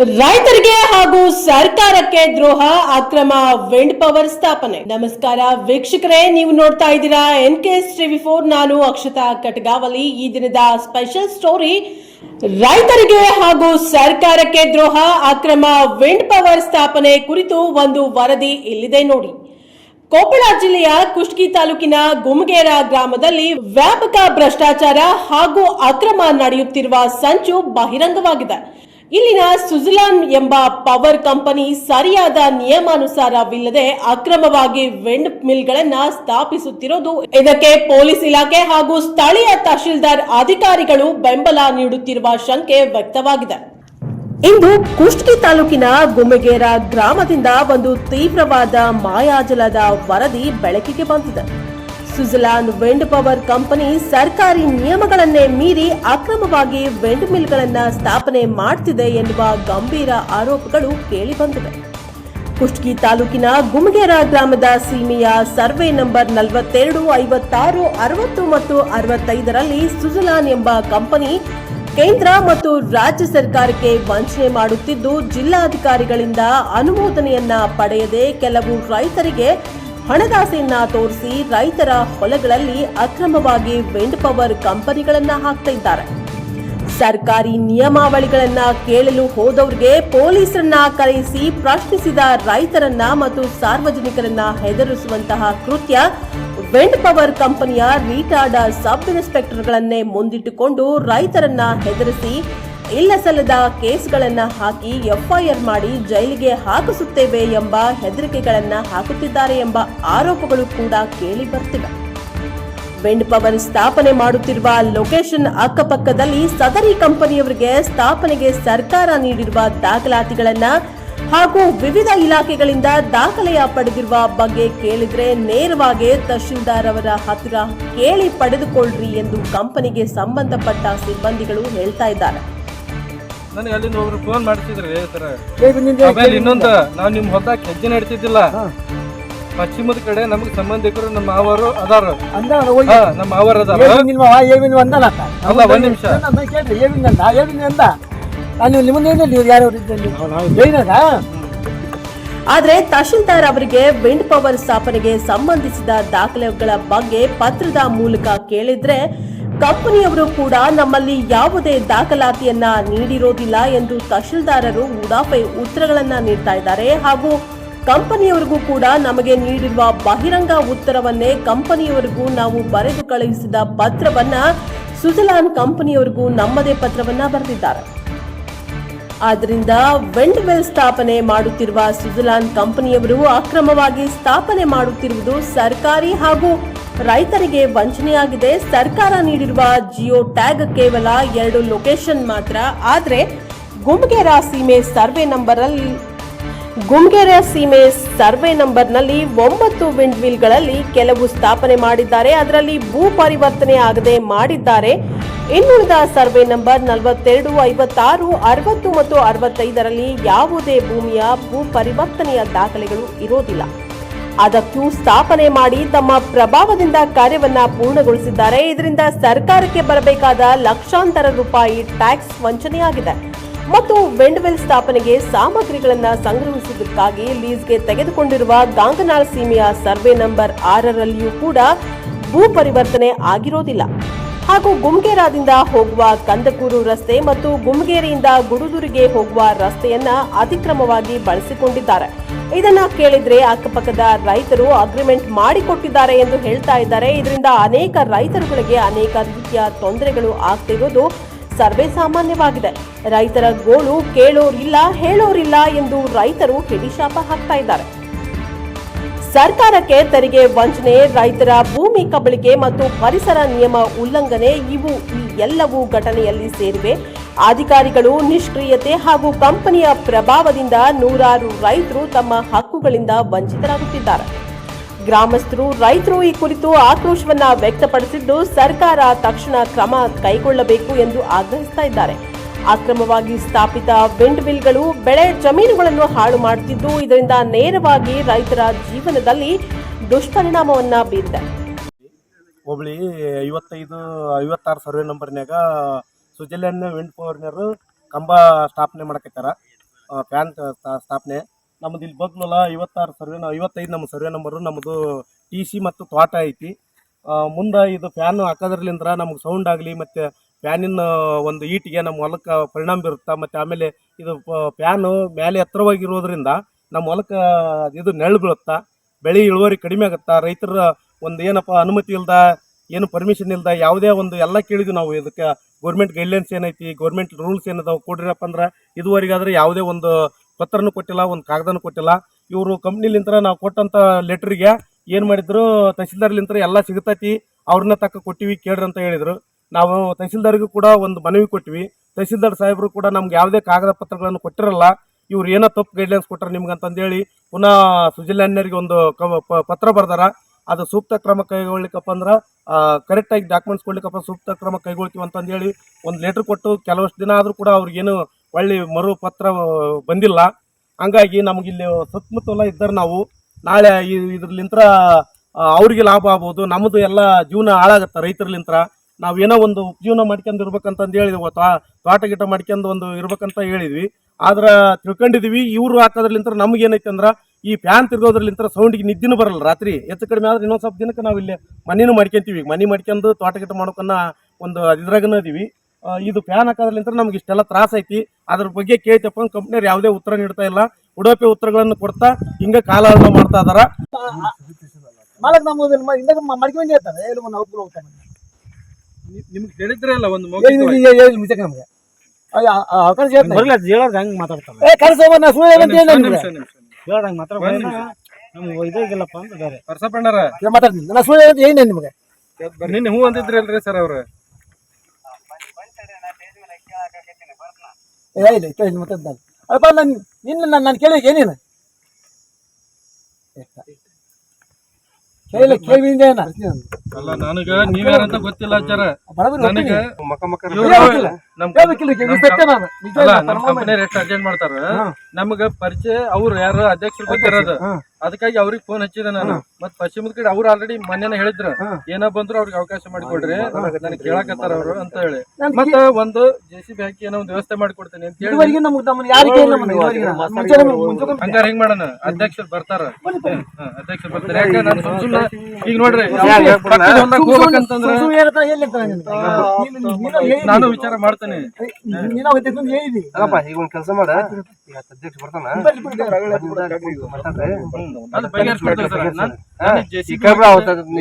ರೈತರಿಗೆ ಹಾಗೂ ಸರ್ಕಾರಕ್ಕೆ ದ್ರೋಹ, ಅಕ್ರಮ ವಿಂಡ್ ಪವರ್ ಸ್ಥಾಪನೆ. ನಮಸ್ಕಾರ ವೀಕ್ಷಕರೇ, ನೀವು ನೋಡ್ತಾ ಇದ್ದೀರಾ N K S TV four ನಾನು ಅಕ್ಷತಾ ಕಟಗಾವಲಿ ಈ ದಿನದ ಸ್ಪೆಷಲ್ ಸ್ಟೋರಿ ರೈತರಿಗೆ ಹಾಗೂ ಸರ್ಕಾರಕ್ಕೆ ದ್ರೋಹ, ಅಕ್ರಮ ವಿಂಡ್ ಪವರ್ ಸ್ಥಾಪನೆ ಕುರಿತು ಒಂದು ವರದಿ ಇಲ್ಲಿದೆ ನೋಡಿ. ಕೊಪ್ಪಳ ಜಿಲ್ಲೆಯ ಕುಷ್ಟಗಿ ತಾಲೂಕಿನ ಗುಮಗೇರ ಗ್ರಾಮದಲ್ಲಿ ವ್ಯಾಪಕ ಭ್ರಷ್ಟಾಚಾರ ಹಾಗೂ ಅಕ್ರಮ ನಡೆಯುತ್ತಿರುವ ಸಂಚು ಬಹಿರಂಗವಾಗಿದೆ. ಇಲ್ಲಿನ ಸುಜಲಾನ್ ಎಂಬ ಪವರ್ ಕಂಪನಿ ಸರಿಯಾದ ನಿಯಮಾನುಸಾರವಿಲ್ಲದೆ ಅಕ್ರಮವಾಗಿ ಮಿಲ್ ಮಿಲ್ಗಳನ್ನ ಸ್ಥಾಪಿಸುತ್ತಿರೋದು. ಇದಕ್ಕೆ ಪೊಲೀಸ್ ಇಲಾಖೆ ಹಾಗೂ ಸ್ಥಳೀಯ ತಹಶೀಲ್ದಾರ್ ಅಧಿಕಾರಿಗಳು ಬೆಂಬಲ ನೀಡುತ್ತಿರುವ ಶಂಕೆ ವ್ಯಕ್ತವಾಗಿದೆ. ಇಂದು ಕುಷ್ಟಗಿ ತಾಲೂಕಿನ ಗುಮ್ಮೆಗೇರ ಗ್ರಾಮದಿಂದ ಒಂದು ತೀವ್ರವಾದ ಮಾಯಾಜಲದ ವರದಿ ಬೆಳಕಿಗೆ ಬಂದಿದೆ. ಸ್ವಿಟ್ಜರ್ಲಾಂಡ್ ವಿಂಡ್ ಪವರ್ ಕಂಪನಿ ಸರ್ಕಾರಿ ನಿಯಮಗಳನ್ನೇ ಮೀರಿ ಅಕ್ರಮವಾಗಿ ವಿಂಡ್ ಮಿಲ್ಗಳನ್ನ ಸ್ಥಾಪನೆ ಮಾಡುತ್ತಿದೆ ಎನ್ನುವ ಗಂಭೀರ ಆರೋಪಗಳು ಕೇಳಿಬಂದಿವೆ. ಕುಷ್ಟಗಿ ತಾಲೂಕಿನ ಗುಮಗೇರ ಗ್ರಾಮದ ಸೀಮೆಯ ಸರ್ವೆ ನಂಬರ್ ನಲವತ್ತೆರಡು, ಐವತ್ತಾರು, ಅರವತ್ತು ಮತ್ತು ಅರವತ್ತೈದರಲ್ಲಿ ಸುಜಲಾನ್ ಎಂಬ ಕಂಪನಿ ಕೇಂದ್ರ ಮತ್ತು ರಾಜ್ಯ ಸರ್ಕಾರಕ್ಕೆ ವಂಚನೆ ಮಾಡುತ್ತಿದ್ದು, ಜಿಲ್ಲಾಧಿಕಾರಿಗಳಿಂದ ಅನುಮೋದನೆಯನ್ನ ಪಡೆಯದೆ ಕೆಲವು ರೈತರಿಗೆ ಹಣದಾಸೆಯನ್ನ ತೋರಿಸಿ ರೈತರ ಹೊಲಗಳಲ್ಲಿ ಅಕ್ರಮವಾಗಿ ವಿಂಡ್ ಪವರ್ ಕಂಪನಿಗಳನ್ನ ಹಾಕ್ತಾ ಇದ್ದಾರೆ. ಸರ್ಕಾರಿ ನಿಯಮಾವಳಿಗಳನ್ನ ಕೇಳಲು ಹೋದವರಿಗೆ ಪೊಲೀಸರನ್ನ ಕರೆಯಿಸಿ ಪ್ರಶ್ನಿಸಿದ ರೈತರನ್ನ ಮತ್ತು ಸಾರ್ವಜನಿಕರನ್ನ ಹೆದರಿಸುವಂತಹ ಕೃತ್ಯ ವಿಂಡ್ ಪವರ್ ಕಂಪನಿಯ ರಿಟಾರ್ಡ್ ಸಬ್ ಇನ್ಸ್ಪೆಕ್ಟರ್ಗಳನ್ನೇ ಮುಂದಿಟ್ಟುಕೊಂಡು ರೈತರನ್ನ ಹೆದರಿಸಿ ಇಲ್ಲ ಸಲ್ಲದ ಕೇಸ್ಗಳನ್ನ ಹಾಕಿ ಎಫ್ಐಆರ್ ಮಾಡಿ ಜೈಲಿಗೆ ಹಾಕಿಸುತ್ತೇವೆ ಎಂಬ ಹೆದರಿಕೆಗಳನ್ನ ಹಾಕುತ್ತಿದ್ದಾರೆ ಎಂಬ ಆರೋಪಗಳು ಕೂಡ ಕೇಳಿ ಬರ್ತಿವೆ. ವಿಂಡ್ ಪವರ್ ಸ್ಥಾಪನೆ ಮಾಡುತ್ತಿರುವ ಲೊಕೇಶನ್ ಅಕ್ಕಪಕ್ಕದಲ್ಲಿ ಸದರಿ ಕಂಪನಿಯವರಿಗೆ ಸ್ಥಾಪನೆಗೆ ಸರ್ಕಾರ ನೀಡಿರುವ ದಾಖಲಾತಿಗಳನ್ನ ಹಾಗೂ ವಿವಿಧ ಇಲಾಖೆಗಳಿಂದ ದಾಖಲೆಯ ಪಡೆದಿರುವ ಬಗ್ಗೆ ಕೇಳಿದ್ರೆ ನೇರವಾಗಿ ತಹಶೀಲ್ದಾರ್ ಅವರ ಹತ್ತಿರ ಕೇಳಿ ಪಡೆದುಕೊಳ್ಳ್ರಿ ಎಂದು ಕಂಪನಿಗೆ ಸಂಬಂಧಪಟ್ಟ ಸಿಬ್ಬಂದಿಗಳು ಹೇಳ್ತಾ ಇದ್ದಾರೆ. ನನಗೆ ಅಲ್ಲಿಂದ ಒಬ್ರು ಫೋನ್ ಮಾಡ್ತಿದ್ರಿ ಸರ್ ಆಮೇಲೆ ಇನ್ನೊಂದು ನಾವು ನಿಮ್ಮ ಹೊಲ್ದಾಗ ಹೆಜ್ಜೆ ನಡ್ತಿದ್ದಿಲ್ಲ ಪಶ್ಚಿಮದ ಕಡೆ ನಮಗೆ ಸಂಬಂಧಿಕರು ನಮ್ಮ ಮಾವರು ಅದಾರ. ಅಂದ ನಾನು ಹೋಗಿ ನಮ್ಮ ಮಾವರು ಅದಾರ. ಅಲ್ಲ, ಒಂದ್ ನಿಮಿಷ. ಆದರೆ ತಹಶೀಲ್ದಾರ್ ಅವರಿಗೆ ವಿಂಡ್ ಪವರ್ ಸ್ಥಾಪನೆಗೆ ಸಂಬಂಧಿಸಿದ ದಾಖಲೆಗಳ ಬಗ್ಗೆ ಪತ್ರದ ಮೂಲಕ ಕೇಳಿದ್ರೆ ಕಂಪನಿಯವರು ಕೂಡ ನಮ್ಮಲ್ಲಿ ಯಾವುದೇ ದಾಖಲಾತಿಯನ್ನ ನೀಡಿರೋದಿಲ್ಲ ಎಂದು ತಹಶೀಲ್ದಾರರು ಉಡಾಫೆ ಉತ್ತರಗಳನ್ನ ನೀಡ್ತಾ ಇದ್ದಾರೆ. ಹಾಗೂ ಕಂಪನಿಯವರಿಗೂ ಕೂಡ ನಮಗೆ ನೀಡಿರುವ ಬಹಿರಂಗ ಉತ್ತರವನ್ನೇ ಕಂಪನಿಯವರಿಗೂ ನಾವು ಬರೆದು ಕಳುಹಿಸಿದ ಪತ್ರವನ್ನ ಸುಜಲಾನ್ ಕಂಪನಿಯವರಿಗೂ ನಮ್ಮದೇ ಪತ್ರವನ್ನ ಬರೆದಿದ್ದಾರೆ. ಆದ್ದರಿಂದ ವೆಲ್ ಸ್ಥಾಪನೆ ಮಾಡುತ್ತಿರುವ ಸುಜಲಾನ್ ಕಂಪನಿಯವರು ಅಕ್ರಮವಾಗಿ ಸ್ಥಾಪನೆ ಮಾಡುತ್ತಿರುವುದು ಸರ್ಕಾರಿ ಹಾಗೂ ರೈತರಿಗೆ ವಂಚನೆಯಾಗಿದೆ. ಸರ್ಕಾರ ನೀಡಿರುವ ಜಿಯೋ ಟ್ಯಾಗ್ ಕೇವಲ ಎರಡು ಲೊಕೇಶನ್ ಮಾತ್ರ. ಆದರೆ ಗುಮ್ಗೆರ ಸೀಮೆ ಸರ್ವೆ ನಂಬರ್ ಗುಮ್ಗೆರೆ ಸೀಮೆ ಸರ್ವೆ ನಂಬರ್ನಲ್ಲಿ ಒಂಬತ್ತು ವಿಂಡ್ ಮಿಲ್ಗಳಲ್ಲಿ ಕೆಲವು ಸ್ಥಾಪನೆ ಮಾಡಿದ್ದಾರೆ. ಅದರಲ್ಲಿ ಭೂ ಪರಿವರ್ತನೆ ಆಗದೆ ಮಾಡಿದ್ದಾರೆ. ಇನ್ನುಳಿದ ಸರ್ವೆ ನಂಬರ್ ನಲವತ್ತೆರಡು, ಐವತ್ತಾರು, ಅರವತ್ತು ಮತ್ತು ಅರವತ್ತೈದರಲ್ಲಿ ಯಾವುದೇ ಭೂಮಿಯ ಭೂ ಪರಿವರ್ತನೆಯ ದಾಖಲೆಗಳು ಇರೋದಿಲ್ಲ. ಅದಕ್ಕೂ ಸ್ಥಾಪನೆ ಮಾಡಿ ತಮ್ಮ ಪ್ರಭಾವದಿಂದ ಕಾರ್ಯವನ್ನ ಪೂರ್ಣಗೊಳಿಸಿದ್ದಾರೆ. ಇದರಿಂದ ಸರ್ಕಾರಕ್ಕೆ ಬರಬೇಕಾದ ಲಕ್ಷಾಂತರ ರೂಪಾಯಿ ಟ್ಯಾಕ್ಸ್ ವಂಚನೆಯಾಗಿದೆ. ಮತ್ತು ವೆಂಡ್ವೆಲ್ ಸ್ಥಾಪನೆಗೆ ಸಾಮಗ್ರಿಗಳನ್ನು ಸಂಗ್ರಹಿಸುವುದಕ್ಕಾಗಿ ಲೀಸ್ಗೆ ತೆಗೆದುಕೊಂಡಿರುವ ಗಾಂಗನಾಳ್ ಸೀಮೆಯ ಸರ್ವೆ ನಂಬರ್ ಆರರಲ್ಲಿಯೂ ಕೂಡ ಭೂ ಪರಿವರ್ತನೆ ಆಗಿರೋದಿಲ್ಲ. ಹಾಗೂ ಗುಮ್ಗೇರಾದಿಂದ ಹೋಗುವ ಕಂದಕೂರು ರಸ್ತೆ ಮತ್ತು ಗುಮ್ಗೇರಿಯಿಂದ ಗುಡುದೂರಿಗೆ ಹೋಗುವ ರಸ್ತೆಯನ್ನ ಅತಿಕ್ರಮವಾಗಿ ಬಳಸಿಕೊಂಡಿದ್ದಾರೆ. ಇದನ್ನ ಕೇಳಿದ್ರೆ ಅಕ್ಕಪಕ್ಕದ ರೈತರು ಅಗ್ರಿಮೆಂಟ್ ಮಾಡಿಕೊಟ್ಟಿದ್ದಾರೆ ಎಂದು ಹೇಳ್ತಾ ಇದ್ದಾರೆ. ಇದರಿಂದ ಅನೇಕ ರೈತರುಗಳಿಗೆ ಅನೇಕ ರೀತಿಯ ತೊಂದರೆಗಳು ಆಗ್ತಿರೋದು ಸರ್ವೇ ಸಾಮಾನ್ಯವಾಗಿದೆ. ರೈತರ ಗೋಳು ಕೇಳೋರಿಲ್ಲ, ಹೇಳೋರಿಲ್ಲ ಎಂದು ರೈತರು ಹಿಡಿಶಾಪ ಹಾಕ್ತಾ ಇದ್ದಾರೆ. ಸರ್ಕಾರಕ್ಕೆ ತೆರಿಗೆ ವಂಚನೆ, ರೈತರ ಭೂಮಿ ಕಬಳಿಕೆ ಮತ್ತು ಪರಿಸರ ನಿಯಮ ಉಲ್ಲಂಘನೆ ಇವು ಈ ಎಲ್ಲವೂ ಘಟನೆಯಲ್ಲಿ ಸೇರಿವೆ. ಅಧಿಕಾರಿಗಳು ನಿಷ್ಕ್ರಿಯತೆ ಹಾಗೂ ಕಂಪನಿಯ ಪ್ರಭಾವದಿಂದ ನೂರಾರು ರೈತರು ತಮ್ಮ ಹಕ್ಕುಗಳಿಂದ ವಂಚಿತರಾಗುತ್ತಿದ್ದಾರೆ. ಗ್ರಾಮಸ್ಥರು ರೈತರು ಈ ಕುರಿತು ಆಕ್ರೋಶವನ್ನ ವ್ಯಕ್ತಪಡಿಸಿದ್ದು ಸರ್ಕಾರ ತಕ್ಷಣ ಕ್ರಮ ಕೈಗೊಳ್ಳಬೇಕು ಎಂದು ಆಗ್ರಹಿಸ್ತಾ ಇದ್ದಾರೆ. ಅಕ್ರಮವಾಗಿ ಸ್ಥಾಪಿತ ವಿಂಡ್ ಮಿಲ್ಗಳು ಬೆಳೆ ಜಮೀನುಗಳನ್ನು ಹಾಳು ಮಾಡುತ್ತಿದ್ದು, ಇದರಿಂದ ನೇರವಾಗಿ ರೈತರ ಜೀವನದಲ್ಲಿ ದುಷ್ಪರಿಣಾಮವನ್ನ ಬೀರಿದೆ. ಹೋಬಳಿ ಐವತ್ತೈದು, ಐವತ್ತಾರು ಸರ್ವೆ ನಂಬರ್ನಾಗ ಸ್ವಿಜರ್ಲೆಂಡ್ ವಿಂಡ್ ಪವರ್ನರು ಕಂಬ ಸ್ಥಾಪನೆ ಮಾಡಕತ್ತಾರ. ಫ್ಯಾನ್ ಸ್ಥಾಪನೆ. ನಮ್ಮದು ಇಲ್ಲಿ ಬದಲಲ್ಲ ಐವತ್ತಾರು ಸರ್ವೆ, ಐವತ್ತೈದು ನಮ್ಮ ಸರ್ವೆ ನಂಬರು ನಮ್ಮದು ಟಿ ಸಿ ಮತ್ತು ತೋಟ ಐತಿ. ಮುಂದೆ ಇದು ಫ್ಯಾನ್ ಹಾಕೋದ್ರಲ್ಲಿಂದ್ರ ನಮ್ಗೆ ಸೌಂಡ್ ಆಗಲಿ ಮತ್ತು ಫ್ಯಾನಿನ ಒಂದು ಈಟಿಗೆ ನಮ್ಮ ಹೊಲಕ್ಕೆ ಪರಿಣಾಮ ಬೀರುತ್ತೆ, ಮತ್ತು ಆಮೇಲೆ ಇದು ಫ್ಯಾನು ಮೇಲೆ ಎತ್ತರವಾಗಿರೋದ್ರಿಂದ ನಮ್ಮ ಹೊಲಕ್ಕೆ ಇದು ನೆರಳು ಬೀಳುತ್ತಾ, ಬೆಳೆ ಇಳುವರಿ ಕಡಿಮೆ ಆಗುತ್ತಾ, ರೈತರ ಒಂದು ಏನಪ್ಪ ಅನುಮತಿ ಇಲ್ಲದ ಏನು ಪರ್ಮಿಷನ್ ಇಲ್ದ, ಯಾವುದೇ ಒಂದು ಎಲ್ಲ ಕೇಳಿದ್ವಿ ನಾವು. ಇದಕ್ಕೆ ಗೌರ್ಮೆಂಟ್ ಗೈಡ್ಲೈನ್ಸ್ ಏನೈತಿ ಗೌರ್ಮೆಂಟ್ ರೂಲ್ಸ್ ಏನಿದಾವೆ ಕೊಡ್ರಿಯಪ್ಪ ಅಂದ್ರೆ ಇದುವರೆಗಾದ್ರೆ ಯಾವುದೇ ಒಂದು ಪತ್ರನೂ ಕೊಟ್ಟಿಲ್ಲ, ಒಂದು ಕಾಗದನೂ ಕೊಟ್ಟಿಲ್ಲ. ಇವರು ಕಂಪ್ನಿಲಿಂತ್ರ ನಾವು ಕೊಟ್ಟಂಥ ಲೆಟ್ರಿಗೆ ಏನು ಮಾಡಿದ್ರು, ತಹಸೀಲ್ದಾರ್ಲಿಂತ್ರ ಎಲ್ಲ ಸಿಗತೈತಿ, ಅವ್ರನ್ನ ತಕ್ಕ ಕೊಟ್ಟಿವಿ ಕೇಳ್ರಿ ಅಂತ ಹೇಳಿದ್ರು. ನಾವು ತಹಸೀಲ್ದಾರ್ಗೂ ಕೂಡ ಒಂದು ಮನವಿ ಕೊಟ್ವಿ. ತಹಸೀಲ್ದಾರ್ ಸಾಹೇಬರು ಕೂಡ ನಮ್ಗೆ ಯಾವುದೇ ಕಾಗದ ಪತ್ರಗಳನ್ನು ಕೊಟ್ಟಿರಲ್ಲ, ಇವ್ರು ಏನೋ ತಪ್ಪು ಗೈಡ್ಲೈನ್ಸ್ ಕೊಟ್ಟರೆ ನಿಮ್ಗೆ ಅಂತಂದೇಳಿ ಪುನಃ ಸುಜಿಲ್ಯಾನ್ಯರಿಗೆ ಒಂದು ಪತ್ರ ಬರ್ದಾರ. ಅದು ಸೂಕ್ತ ಕ್ರಮ ಕೈಗೊಳ್ಳಿಕಪ್ಪ ಅಂದ್ರೆ ಕರೆಕ್ಟಾಗಿ ಡಾಕ್ಯುಮೆಂಟ್ಸ್ ಕೊಡ್ಲಿಕ್ಕಪ್ಪ ಸೂಕ್ತ ಕ್ರಮ ಕೈಗೊಳ್ತೀವಿ ಅಂತಂದೇಳಿ ಒಂದು ಲೆಟ್ರ್ ಕೊಟ್ಟು ಕೆಲವಷ್ಟು ದಿನ ಆದರೂ ಕೂಡ ಅವ್ರಿಗೇನು ಒಳ್ಳೆ ಮರು ಪತ್ರ ಬಂದಿಲ್ಲ. ಹಂಗಾಗಿ ನಮಗಿಲ್ಲಿ ಸುತ್ತಮುತ್ತಲ ಇದ್ದಾರೆ ನಾವು. ನಾಳೆ ಇದ್ರಲಿಂತ್ರ ಅವ್ರಿಗೆ ಲಾಭ ಆಗ್ಬೋದು ನಮ್ಮದು ಎಲ್ಲ ಜೀವನ ಹಾಳಾಗತ್ತೆ ರೈತರ್ಲಿಂತ್ರ. ನಾವೇನೋ ಒಂದು ಉಪಜೀವನ ಮಾಡ್ಕೊಂಡು ಇರ್ಬೇಕಂತಂದು ಹೇಳಿ ತೋಟ ಗಿಟ ಮಾಡ್ಕೊಂಡು ಒಂದು ಇರ್ಬೇಕಂತ ಹೇಳಿದ್ವಿ. ಆದ್ರೆ ತಿಳ್ಕೊಂಡಿದೀವಿ, ಇವರು ಹಾಕೋದ್ರಲಿಂತ್ರ ನಮ್ಗೆ ಏನೈತೆ ಅಂದ್ರೆ, ಈ ಫ್ಯಾನ್ ತಿರ್ಗೋದ್ರಲಿಂತ್ರ ಸೌಂಡಿಗೆ ನಿದ್ದಿನೂ ಬರಲ್ಲ ರಾತ್ರಿ. ಹೆಚ್ಚು ಕಡಿಮೆ ಆದ್ರೆ ಇನ್ನೊಂದು ಸ್ವಲ್ಪ ದಿನಕ್ಕೆ ನಾವು ಇಲ್ಲಿ ಮನೇನು ಮಾಡ್ಕೊಂತೀವಿ. ಮನೆ ಮಾಡ್ಕೊಂಡು ತೋಟ ಗಿಟ ಮಾಡೋಕನ್ನ ಒಂದು ಇದ್ರಾಗನ ಇದೀವಿ. ಇದು ಫ್ಯಾನ್ ಹಾಕೋದ್ರಲಿಂತ್ರ ನಮ್ಗೆ ಇಷ್ಟೆಲ್ಲ ತ್ರಾಸ ಐತಿ. ಅದ್ರ ಬಗ್ಗೆ ಕೇಳ್ತಪ್ಪ ಕಂಪ್ನಿಯವ್ರು ಯಾವುದೇ ಉತ್ತರ ನೀಡ್ತಾ ಇಲ್ಲ. ಉಡೋಪಿ ಉತ್ತರಗಳನ್ನು ಕೊಡ್ತಾ ಹಿಂಗೆ ಕಾಲಹರಣ ಮಾಡ್ತಾ ಇದಾರ. ನಿಮ್ಗೆ ಹೇಳಿದ್ರಲ್ಲ ಒಂದು ನಮ್ಗೆ. ಅವಕಾಶ. ಬರಲ್ಲ ಹೇಳೋದು ಹೆಂಗ್ ಏ ಕಳ್ಸೋವ ನಾ ಸುಳ್ಳು ಹೇಳಂತ ಹೇಳಿ ನಿಮ್ಗೆ. ಹೇಳೋದು ಹೆಂಗ್ ಮಾತಾಡ ಒಂದ್ ನಿಮಿಷ. ನಮ್ಗೆ ಇದಾಗಿಲ್ಲಪ್ಪ ಅಂತ ಬೇರೆ. ಮಾತಾಡ್ತೀನಿ. ನಾ ಸುಳ್ಳು ಹೇಳಿ ನಿಮ್ಗೆ? ನಿನ್ನೆ ಹೂ ಅಂದಿದ್ರಿ ಅಲ್ರಿ ಸರ್ ಅವ್ರು? ಏ ಇಲ್ಲ ಕೇಳಿ ನಾನು ನಿನ್ನ ನಾನು ನಾನು ಕೇಳಿ ಏನೇನು ಕೇಳಿ ಕೇಳಿ ಏನ? ಅಲ್ಲ ನನಗ ನೀವ್ಯಾರಂತ ಗೊತ್ತಿಲ್ಲ ಆಚಾರ ನನಗೆ ಮಕ್ಕ ಹೇಳ್ಬೇಕಿಲ್ಲ. ಮಾಡ್ತಾರ. ನಮಗ ಪರಿಚಯ ಅವ್ರು ಯಾರು ಅಧ್ಯಕ್ಷರು ಗೊತ್ತಿರೋದು ಅದಕ್ಕಾಗಿ ಅವ್ರಿಗೆ ಫೋನ್ ಹಚ್ಚಿದ ನಾನು. ಮತ್ ಪಶ್ಚಿಮದ ಕಡೆ ಅವ್ರು ಆಲ್ರೆಡಿ ಮನೇನ ಹೇಳಿದ್ರು. ಏನ ಬಂದ್ರು ಅವ್ರಿಗೆ ಅವಕಾಶ ಮಾಡಿಕೊಡ್ರಿ. ನನಗೆ ಕೇಳಕತ್ತಾರ ಅವರು ಅಂತ ಹೇಳಿ. ಮತ್ತ ಒಂದು ಜೆ ಸಿ ಬಿ ಹಾಕಿ ಏನೋ ಒಂದು ವ್ಯವಸ್ಥೆ ಮಾಡಿಕೊಡ್ತೇನೆ ಅಂತ ಹೇಳಿ. ಹಂಗಾರ ಹೆಂಗ್ ಮಾಡೋಣ? ಅಧ್ಯಕ್ಷರು ಬರ್ತಾರ. ಅಧ್ಯಕ್ಷರು ಬರ್ತಾರೆ. ಯಾಕೆ ನಾನು ಸುಮ್ಮನೆ ಈಗ ನೋಡ್ರಿ. ನಾನು ವಿಚಾರ ಮಾಡ್ತೇನೆ ನೀನು ಅವತ್ತು ಎದ್ದು ಹೇಳಿದಿ. ಅಲ್ಲಪ್ಪ ಈಗ ಒಂದ್ ಕೆಲಸ ಮಾಡ. ಈಗ ಅಧ್ಯಕ್ಷ ಬರ್ತಾನ. ಬರ್ಲಿ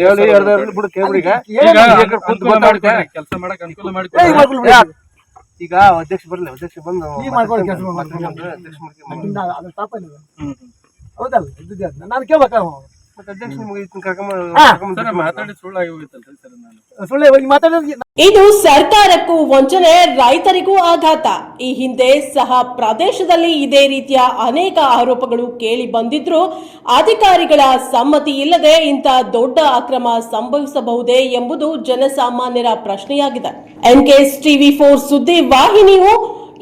ಹೇಳಿ ಬಿಡು ಈಗ ಕೆಲಸ ಮಾಡಕ್ ಅನುಕೂಲ ಈಗ ಅಧ್ಯಕ್ಷ ಬರ್ಲಿ ಅಧ್ಯಕ್ಷ ಬಂದು. ಅಧ್ಯಕ್ಷ ಅದು ತಪ್ಪ ಇಲ್ಲ. ಹೌದಲ್ಲ ನಾನು ಕೇಳ್ಬೇಕ? ಇದು ಸರ್ಕಾರಕ್ಕೂ ವಂಚನೆ ರೈತರಿಗೂ ಆಘಾತ. ಈ ಹಿಂದೆ ಸಹ ಪ್ರದೇಶದಲ್ಲಿ ಇದೇ ರೀತಿಯ ಅನೇಕ ಆರೋಪಗಳು ಕೇಳಿ ಬಂದಿದ್ರು. ಅಧಿಕಾರಿಗಳ ಸಮ್ಮತಿ ಇಲ್ಲದೆ ಇಂಥ ದೊಡ್ಡ ಅಕ್ರಮ ಸಂಭವಿಸಬಹುದೇ ಎಂಬುದು ಜನಸಾಮಾನ್ಯರ ಪ್ರಶ್ನೆಯಾಗಿದೆ. ಎನ್ಕೆಎಸ್ ಟಿವಿ ಫೋರ್ ಸುದ್ದಿ ವಾಹಿನಿಯು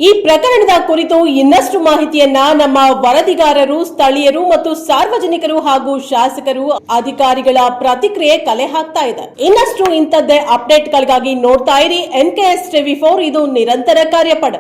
ಈ ಪ್ರಕರಣದ ಕುರಿತು ಇನ್ನಷ್ಟು ಮಾಹಿತಿಯನ್ನ ನಮ್ಮ ವರದಿಗಾರರು, ಸ್ಥಳೀಯರು ಮತ್ತು ಸಾರ್ವಜನಿಕರು ಹಾಗೂ ಶಾಸಕರು, ಅಧಿಕಾರಿಗಳ ಪ್ರತಿಕ್ರಿಯೆ ಕಲೆ ಹಾಕ್ತಾ ಇದೆ ಇನ್ನಷ್ಟು ಇಂಥದ್ದೇ ಅಪ್ಡೇಟ್ಗಳಿಗಾಗಿ ನೋಡ್ತಾ ಇರಿ. ಎನ್ಕೆಎಸ್ ಟಿವಿ ಫೋರ್, ಇದು ನಿರಂತರ ಕಾರ್ಯಪಡೆ.